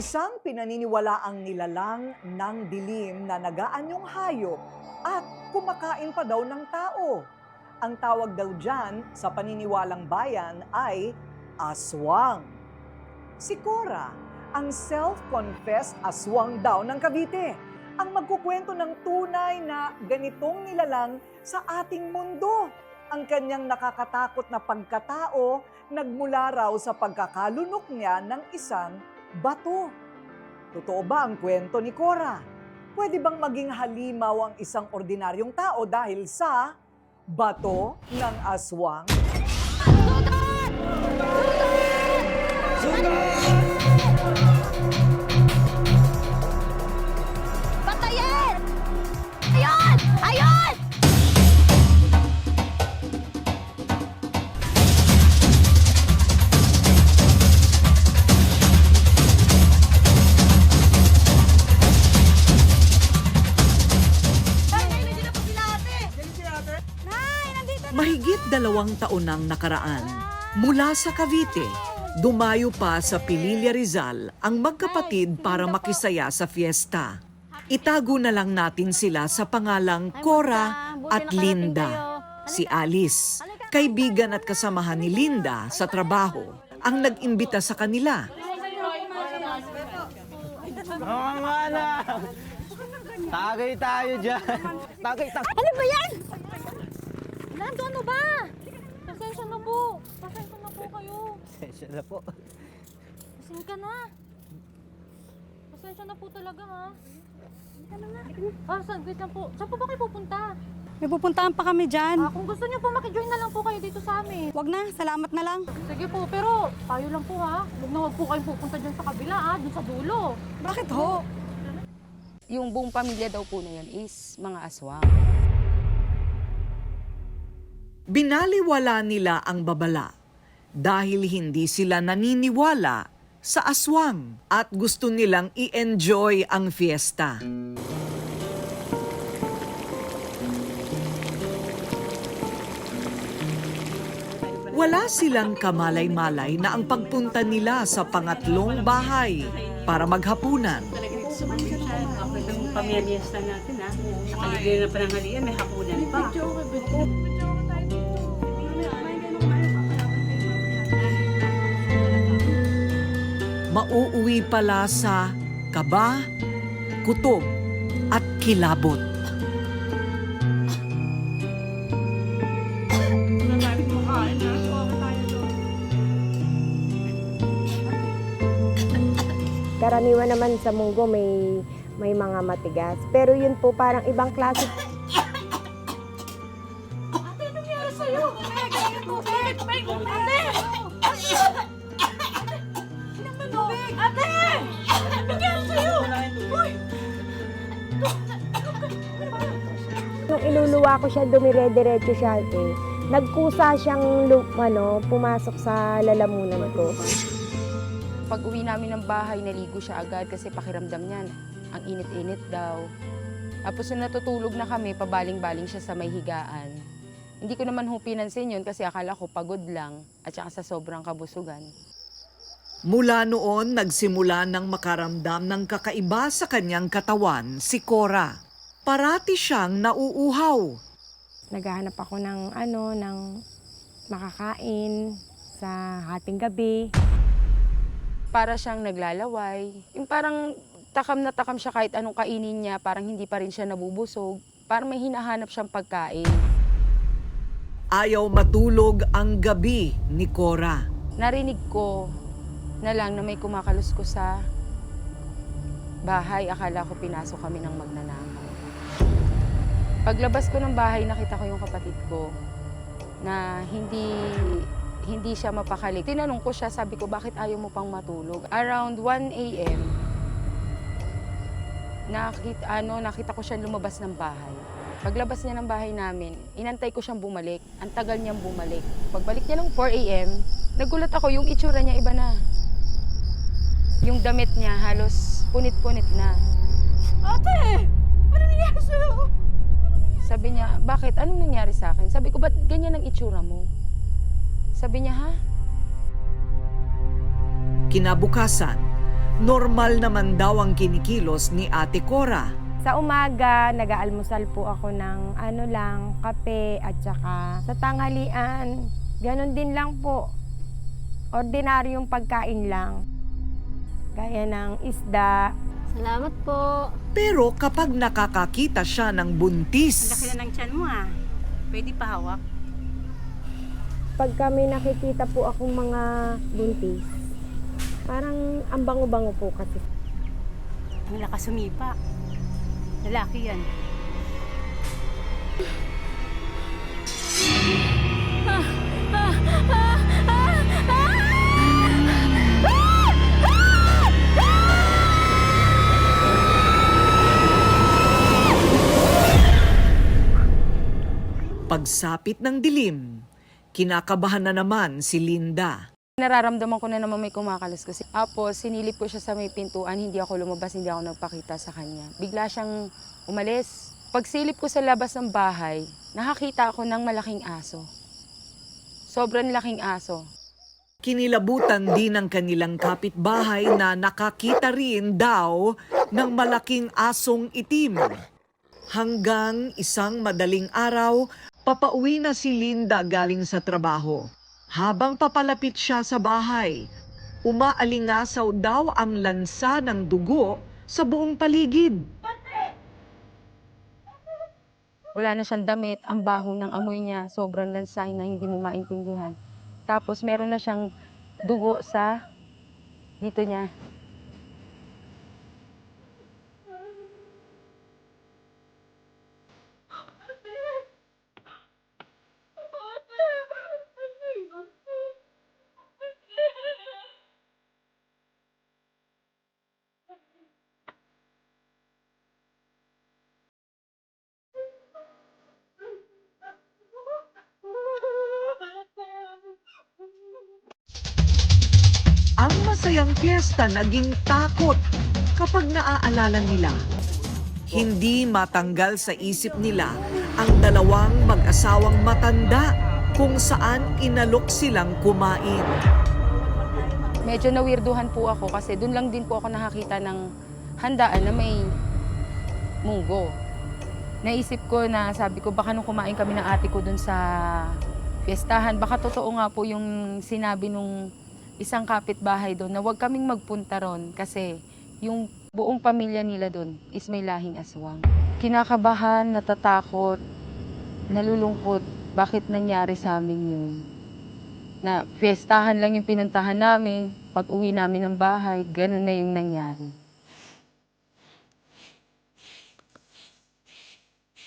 Isang pinaniniwalaang nilalang ng dilim na nagaanyong hayop at kumakain pa daw ng tao. Ang tawag daw dyan sa paniniwalang bayan ay aswang. Si Cora, ang self-confessed aswang daw ng Cavite, ang magkukwento ng tunay na ganitong nilalang sa ating mundo. Ang kanyang nakakatakot na pagkatao nagmula raw sa pagkakalunok niya ng isang bato. Totoo ba ang kwento ni Cora? Pwede bang maging halimaw ang isang ordinaryong tao dahil sa bato ng aswang? Patayin! Dalawang taon nang nakaraan, mula sa Cavite, dumayo pa sa Pililla Rizal ang magkapatid para makisaya sa fiesta. Itago na lang natin sila sa pangalang Cora at Linda. Si Alice, kaibigan at kasamahan ni Linda sa trabaho, ang nag-imbita sa kanila. Tagay tayo dyan. Tagay, tagay. Ano ba yan? Nando, ano ba? Pasensya na po. Pasensya na po kayo. Sensya na po. Pasensya ka na. Pasensya na po talaga ha. Na nga. Ah, saan? Wait lang po. Saan po ba kayo pupunta? May pupuntahan pa kami dyan. Ah, kung gusto niyo po makijoin na lang po kayo dito sa amin. Wag na, salamat na lang. Sige po, pero tayo lang po ha. Huwag na huwag po kayong pupunta dyan sa kabila ha, dun sa dulo. Bakit ho? Yung buong pamilya daw po na yan is mga aswang. Binaliwala nila ang babala dahil hindi sila naniniwala sa aswang at gusto nilang i-enjoy ang fiesta. Wala silang kamalay-malay na ang pagpunta nila sa pangatlong bahay para maghapunan. pamiyesta natin ha. Sa kaligay na panangalian, may hapunan pa. Mauuwi pala sa kaba, kutob at kilabot. Karaniwan naman sa munggo may may mga matigas. Pero yun po parang ibang klase. Nung iluluwa ko siya, dumire-diretso siya eh. Nagkusa siyang lu- ano, pumasok sa lalamunan ko. Pag uwi namin ng bahay, naligo siya agad kasi pakiramdam niyan, ang init-init daw. Tapos nung natutulog na kami, pabaling-baling siya sa may higaan. Hindi ko naman ho pinansin yun kasi akala ko pagod lang at saka sa sobrang kabusugan. Mula noon, nagsimula ng makaramdam ng kakaiba sa kanyang katawan si Cora. Parati siyang nauuhaw. Naghahanap ako ng ano, ng makakain sa hating gabi. Para siyang naglalaway. Yung parang takam na takam siya kahit anong kainin niya, parang hindi pa rin siya nabubusog. Parang may hinahanap siyang pagkain. Ayaw matulog ang gabi ni Cora. narinig ko na lang na may kumakalusko sa bahay. Akala ko pinasok kami ng magnanakaw. Paglabas ko ng bahay, nakita ko yung kapatid ko na hindi hindi siya mapakali. Tinanong ko siya, sabi ko, bakit ayaw mo pang matulog? Around 1 a.m., nakita, ano, nakita ko siya lumabas ng bahay. Paglabas niya ng bahay namin, inantay ko siyang bumalik. Ang tagal niyang bumalik. Pagbalik niya ng 4 a.m., nagulat ako, yung itsura niya iba na. Yung damit niya halos punit-punit na. Ate! Ano nangyari sa'yo? Sabi niya, bakit? Anong nangyari sa akin? Sabi ko, ba't ganyan ang itsura mo? Sabi niya, ha? Kinabukasan, normal naman daw ang kinikilos ni Ate Cora. Sa umaga, nag-aalmusal po ako ng ano lang, kape at saka sa tanghalian, ganun din lang po. Ordinaryong pagkain lang. Gaya ng isda. Salamat po. Pero kapag nakakakita siya ng Ang buntis, laki na ng tiyan mo ah. Pwede pa hawak. Pag kami nakikita po akong mga buntis, parang ang bango-bango po kasi. Ang lakas sumipa. Lalaki yan. Pagsapit ng dilim, kinakabahan na naman si Linda. Nararamdaman ko na naman may kumakalas kasi. Tapos, sinilip ko siya sa may pintuan, hindi ako lumabas, hindi ako nagpakita sa kanya. Bigla siyang umalis. Pagsilip ko sa labas ng bahay, nakakita ako ng malaking aso. Sobrang laking aso. Kinilabutan din ng kanilang kapitbahay na nakakita rin daw ng malaking asong itim. Hanggang isang madaling araw, papauwi na si Linda galing sa trabaho. Habang papalapit siya sa bahay, umaalingasaw daw ang lansa ng dugo sa buong paligid. Wala na siyang damit, ang baho ng amoy niya, sobrang lansay na hindi mo maintindihan. Tapos meron na siyang dugo sa dito niya. Masayang piyesta naging takot kapag naaalala nila. Hindi matanggal sa isip nila ang dalawang mag-asawang matanda kung saan inalok silang kumain. Medyo nawirduhan po ako kasi doon lang din po ako nakakita ng handaan na may munggo. Naisip ko na sabi ko baka nung kumain kami ng ate ko doon sa fiestahan, baka totoo nga po yung sinabi nung isang kapitbahay doon na huwag kaming magpunta ron kasi yung buong pamilya nila doon is may lahing aswang. Kinakabahan, natatakot, nalulungkot, bakit nangyari sa amin yun? Na fiestahan lang yung pinuntahan namin, pag uwi namin ng bahay, ganun na yung nangyari.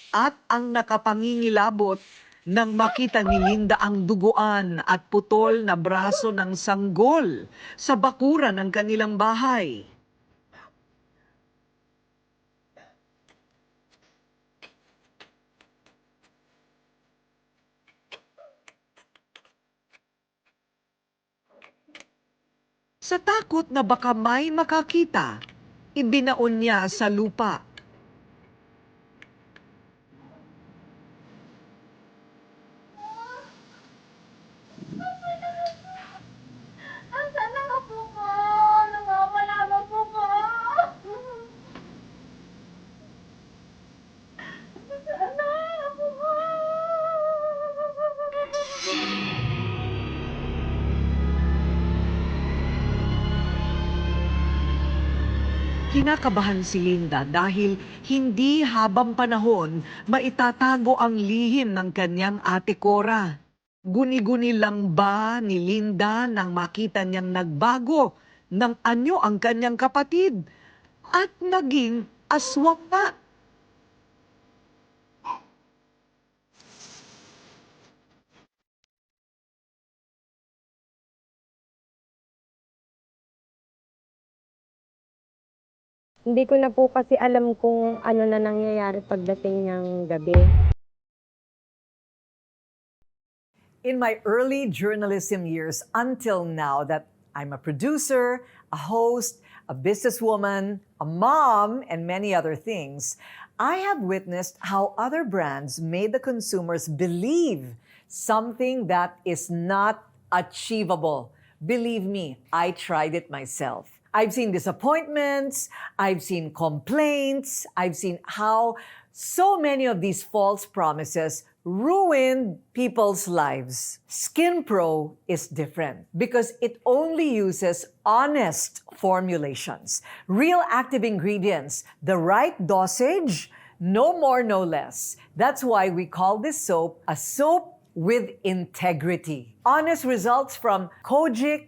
At ang nakapangingilabot nang makita ni Linda ang duguan at putol na braso ng sanggol sa bakuran ng kanilang bahay. Sa takot na baka may makakita, ibinaon niya sa lupa Kinakabahan si Linda dahil hindi habang panahon maitatago ang lihim ng kanyang ate Cora. Guni-guni lang ba ni Linda nang makita niyang nagbago ng anyo ang kanyang kapatid at naging aswang nga? Hindi ko na po kasi alam kung ano na nangyayari pagdating ng gabi. In my early journalism years until now that I'm a producer, a host, a businesswoman, a mom, and many other things, I have witnessed how other brands made the consumers believe something that is not achievable. Believe me, I tried it myself. I've seen disappointments, I've seen complaints, I've seen how so many of these false promises ruined people's lives. Skin Pro is different because it only uses honest formulations, real active ingredients, the right dosage, no more, no less. That's why we call this soap a soap with integrity. Honest results from Kojic,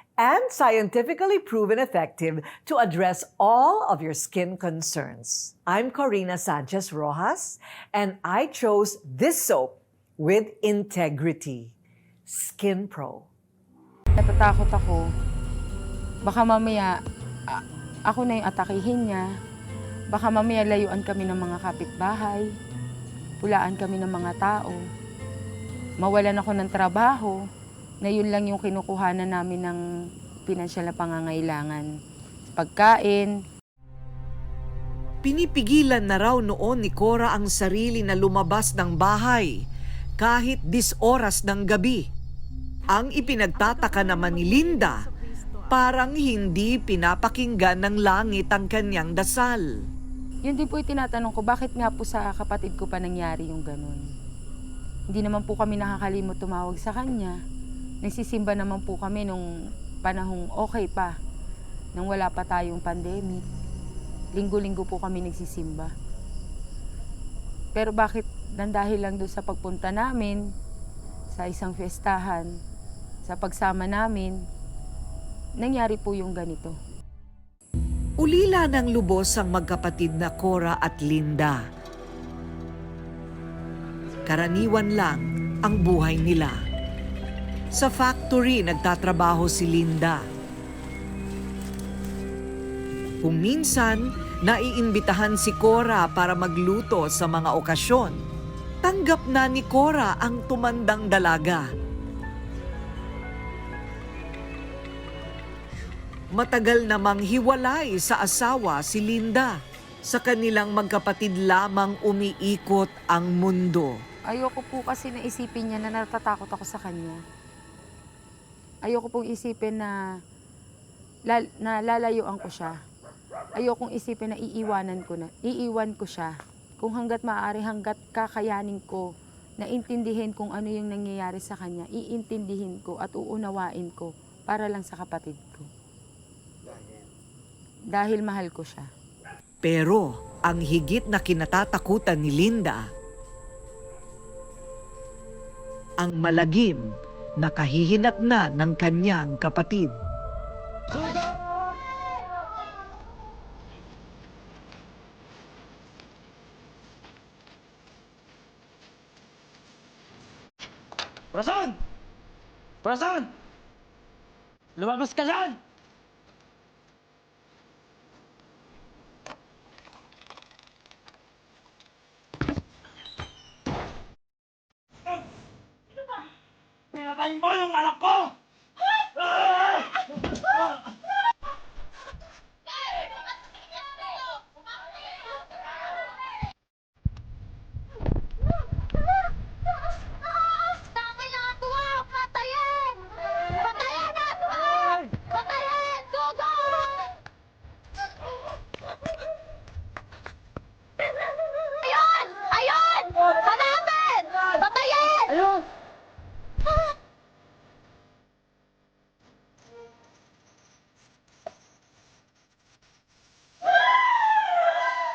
and scientifically proven effective to address all of your skin concerns. I'm Corina Sanchez Rojas, and I chose this soap with integrity. Skin Pro. Natatakot ako. Baka mamaya, a- ako na yung atakihin niya. Baka mamaya layuan kami ng mga kapitbahay. Pulaan kami ng mga tao. Mawalan ako ng trabaho na yun lang yung kinukuhanan namin ng pinansyal na pangangailangan. Pagkain, Pinipigilan na raw noon ni Cora ang sarili na lumabas ng bahay kahit 10 oras ng gabi. Ang ipinagtataka naman ni Linda, parang hindi pinapakinggan ng langit ang kanyang dasal. Yun din po yung tinatanong ko, bakit nga po sa kapatid ko pa nangyari yung ganun? Hindi naman po kami nakakalimot tumawag sa kanya. Nagsisimba naman po kami nung panahong okay pa, nang wala pa tayong pandemic. Linggo-linggo po kami nagsisimba. Pero bakit nang dahil lang doon sa pagpunta namin, sa isang fiestahan, sa pagsama namin, nangyari po yung ganito. Ulila ng lubos ang magkapatid na Cora at Linda. Karaniwan lang ang buhay nila. Sa factory nagtatrabaho si Linda. Kung minsan, naiimbitahan si Cora para magluto sa mga okasyon. Tanggap na ni Cora ang tumandang dalaga. Matagal namang hiwalay sa asawa si Linda. Sa kanilang magkapatid lamang umiikot ang mundo. Ayoko po kasi na isipin niya na natatakot ako sa kanya. Ayoko pong isipin na, lal, na lalayuan ko siya. Ayokong isipin na iiwanan ko na, iiwan ko siya. Kung hanggat maaari, hanggat kakayanin ko na intindihin kung ano yung nangyayari sa kanya, iintindihin ko at uunawain ko para lang sa kapatid ko. Dahil mahal ko siya. Pero ang higit na kinatatakutan ni Linda, ang malagim na kahihinat na ng kanyang kapatid. Prason! Prason! Lumabas ka dyan! Pinatay mo yung anak ko! Tama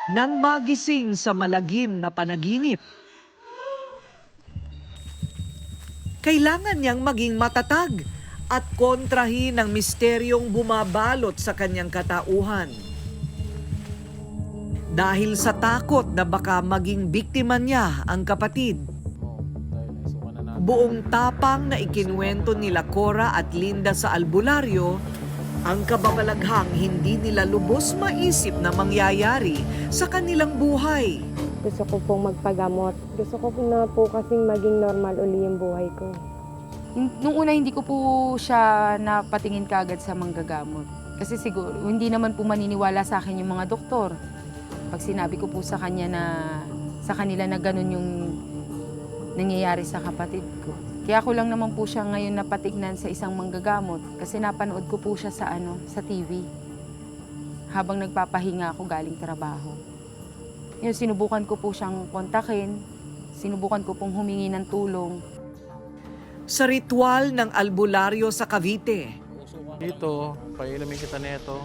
nang magising sa malagim na panaginip. Kailangan niyang maging matatag at kontrahin ang misteryong bumabalot sa kanyang katauhan. Dahil sa takot na baka maging biktima niya ang kapatid. Buong tapang na ikinuwento nila Cora at Linda sa albularyo ang kababalaghang hindi nila lubos maisip na mangyayari sa kanilang buhay. gusto ko pong magpagamot. Gusto ko na po kasing maging normal uli yung buhay ko. Nung una hindi ko po siya napatingin kagad sa manggagamot. Kasi siguro hindi naman po maniniwala sa akin yung mga doktor. Pag sinabi ko po sa kanya na sa kanila na ganun yung nangyayari sa kapatid ko. Kaya ako lang naman po siya ngayon napatignan sa isang manggagamot kasi napanood ko po siya sa ano, sa TV. Habang nagpapahinga ako galing trabaho. Yun, sinubukan ko po siyang kontakin. Sinubukan ko pong humingi ng tulong. Sa ritual ng albularyo sa Cavite, Dito, pailamin kita nito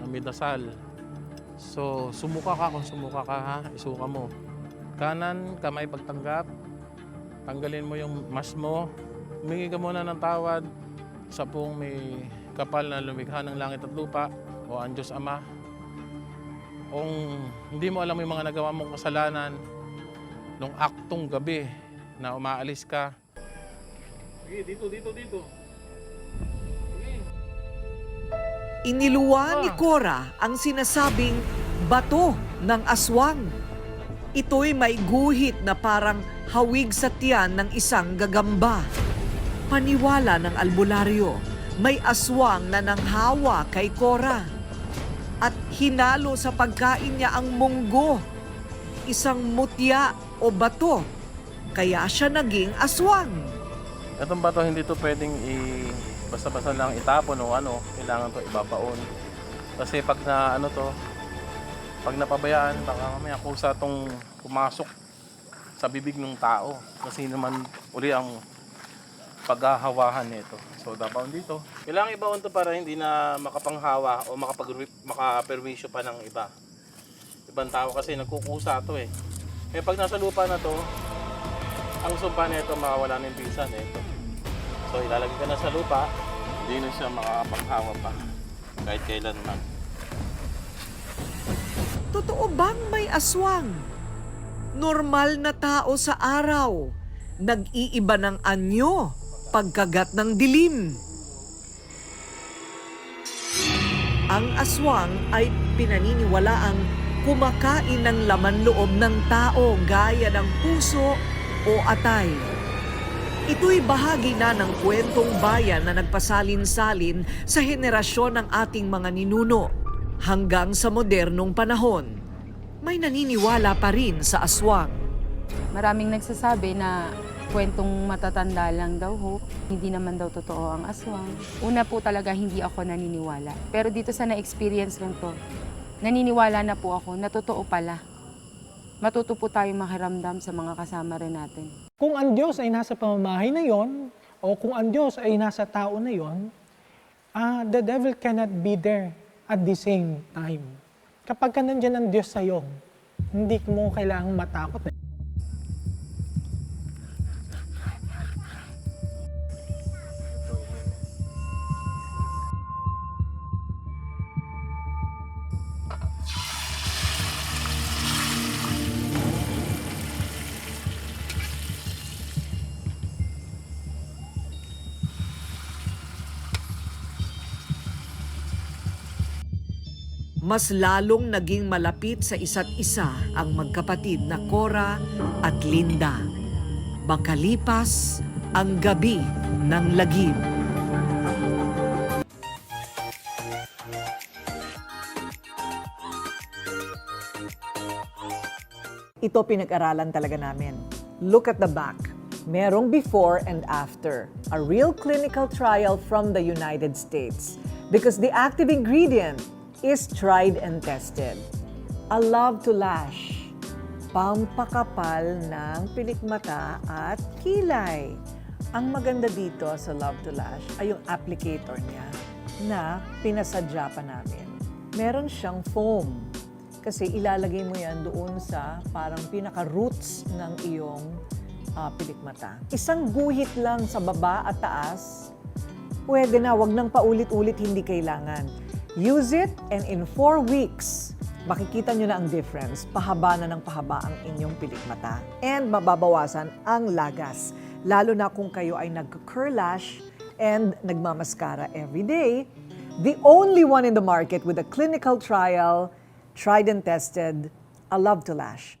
na may dasal. So, sumuka ka kung sumuka ka ha, isuka mo. Kanan, kamay pagtanggap. Tanggalin mo yung mas mo. Humingi ka muna ng tawad sa pong may kapal na lumikha ng langit at lupa o ang Diyos Ama. Kung hindi mo alam yung mga nagawa mong kasalanan, nung aktong gabi na umaalis ka, Sige, dito, dito, dito. iniluwa ni Cora ang sinasabing bato ng aswang. Ito'y may guhit na parang hawig sa tiyan ng isang gagamba. Paniwala ng albularyo, may aswang na nanghawa kay Cora. At hinalo sa pagkain niya ang munggo, isang mutya o bato. Kaya siya naging aswang. Itong bato hindi to pwedeng i basta-basta lang itapon o ano, kailangan to ibabaon. Kasi pag na ano to, pag napabayaan, baka mamaya kusa tong pumasok sa bibig ng tao. Kasi naman uli ang paghahawahan nito. So dapat dito. Kailangan ibaon to para hindi na makapanghawa o makapag makaperwisyo pa ng iba. Ibang tao kasi nagkukusa to eh. Kaya pag nasa lupa na to, ang sumpa nito mawawala ng bisa nito. So ilalagay ka na sa lupa, hindi na siya makakapanghawa pa kahit kailanman. Totoo bang may aswang? Normal na tao sa araw. Nag-iiba ng anyo pagkagat ng dilim. Ang aswang ay pinaniniwalaang kumakain ng laman loob ng tao gaya ng puso o atay. Ito'y bahagi na ng kwentong bayan na nagpasalin-salin sa henerasyon ng ating mga ninuno. Hanggang sa modernong panahon, may naniniwala pa rin sa aswang. Maraming nagsasabi na kwentong matatanda lang daw ho. Hindi naman daw totoo ang aswang. Una po talaga hindi ako naniniwala. Pero dito sa na-experience lang to, naniniwala na po ako na totoo pala. Matuto po tayong makiramdam sa mga kasama rin natin. Kung ang Diyos ay nasa pamamahay na yon, o kung ang Diyos ay nasa tao na yon, ah, the devil cannot be there at the same time. Kapag ka nandyan ang Diyos sa'yo, hindi mo kailangang matakot. Mas lalong naging malapit sa isa't isa ang magkapatid na Cora at Linda. Makalipas ang gabi ng lagim. Ito pinag-aralan talaga namin. Look at the back. Merong before and after. A real clinical trial from the United States. Because the active ingredient is tried and tested. A love to lash. Pampakapal ng pilikmata at kilay. Ang maganda dito sa Love to Lash ay yung applicator niya na pinasadya pa namin. Meron siyang foam kasi ilalagay mo yan doon sa parang pinaka-roots ng iyong ah, pilikmata. Isang guhit lang sa baba at taas, pwede na, wag nang paulit-ulit, hindi kailangan. Use it and in four weeks, makikita nyo na ang difference. Pahaba na ng pahaba ang inyong pilikmata. And mababawasan ang lagas. Lalo na kung kayo ay nag-curl lash and nagmamaskara every day. The only one in the market with a clinical trial, tried and tested, a love to lash.